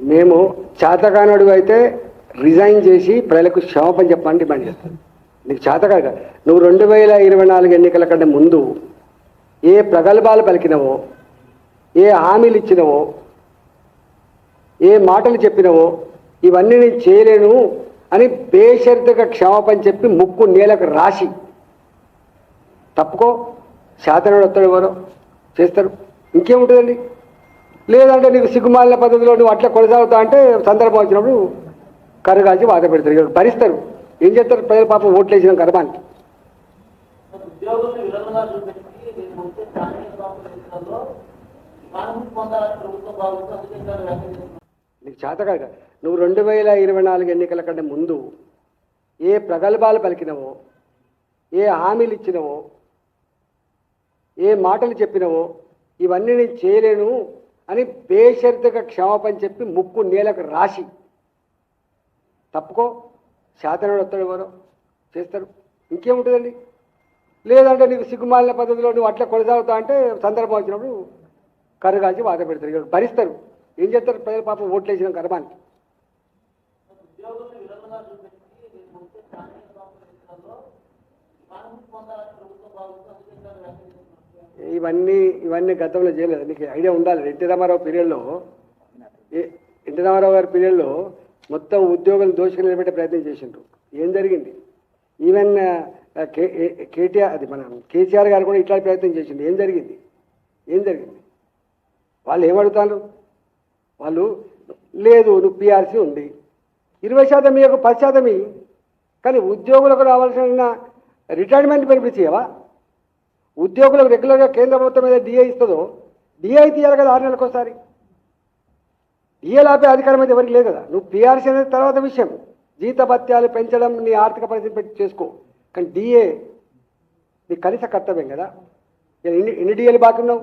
మేము చేతకానుడు అయితే రిజైన్ చేసి ప్రజలకు క్షమాపణ చెప్పమని డిమాండ్ చేస్తాను. నీకు చేతకాక నువ్వు రెండు వేల ఇరవై నాలుగు ఎన్నికల కంటే ముందు ఏ ప్రగల్భాలు పలికినవో ఏ హామీలు ఇచ్చినవో ఏ మాటలు చెప్పినవో ఇవన్నీ నేను చేయలేను అని బేషరతుగా క్షమాపణ చెప్పి ముక్కు నేలకు రాసి తప్పుకో. శాతనుడు వస్తాడు ఎవరో? చేస్తారు. ఇంకేముంటుందండి? లేదంటే నీకు సిగ్గుమాలిన పద్ధతిలో నువ్వు అట్లా కొనసాగుతా అంటే సందర్భం వచ్చినప్పుడు కర్రు కాల్చి వాత పెడతారు. ఇక భరిస్తారు. ఏం చేస్తారు? ప్రజల పాపం ఓట్లు వేసిన చేస్తున్నారు. నీకు చేత కాక నువ్వు రెండు వేల ఇరవై నాలుగు ఎన్నికల కంటే ముందు ఏ ప్రగల్భాలు పలికినవో ఏ హామీలు ఇచ్చినవో ఏ మాటలు చెప్పినవో ఇవన్నీ నేను చేయలేను. అని బేషరతుగా క్షమాపణ చెప్పి ముక్కు నేలకు రాసి తప్పుకో శాతనుడు వస్తాడు ఎవరో చేస్తారు? ఇంకేముంటుందండి? లేదంటే నీకు సిగ్గుమాలిన పద్ధతిలో నువ్వు అట్లా కొనసాగుతా అంటే సందర్భం వచ్చినప్పుడు కర్రు కాల్చి పెడతారు. ఇక్కడ భరిస్తారు. ఏం చేస్తారు? ప్రజల పాపం ఓట్లు వేసిన గర్భానికి ఇవన్నీ ఇవన్నీ గతంలో చేయలేదు నీకు ఐడియా ఉండాలి. ఎన్టీ రామారావు పీరియడ్లో ఏ- ఎన్టీ రామారావు గారి పీరియడ్లో మొత్తం ఉద్యోగులు దోషులు నిలబెట్టే ప్రయత్నం చేసిండ్రు. ఏం జరిగింది? ఈవెన్ కే- కేటీఆర్ అది మన కేసీఆర్ గారు కూడా ఇట్లాంటి ప్రయత్నం చేసిండు. ఏం జరిగింది? ఏం జరిగింది? వాళ్ళు ఏమడుగుతారు వాళ్ళు లేదు నువ్వు పీఆర్సీ ఉంది. ఇరవై శాతం మీకు పది శాతం కానీ ఉద్యోగులకు రావాల్సిన రిటైర్మెంట్ బెనిఫిట్స్ ఇవ్వవా ఉద్యోగులకు రెగ్యులర్గా కేంద్ర ప్రభుత్వం మీద డిఏ ఇస్తుందో డిఏ తీయాలి కదా ఆరు నెలలకు ఒకసారి. డిఏ లాపే అధికారం అయితే ఎవరికి లేదు కదా. నువ్వు పీఆర్సీ అనేది తర్వాత విషయం. జీత భత్యాలు పెంచడం నీ ఆర్థిక పరిస్థితి పెట్టి చేసుకో. కానీ డిఏ నీ కనీస కర్తవ్యం కదా. ఎన్ని ఎన్ని డిఏలు బాగున్నావు.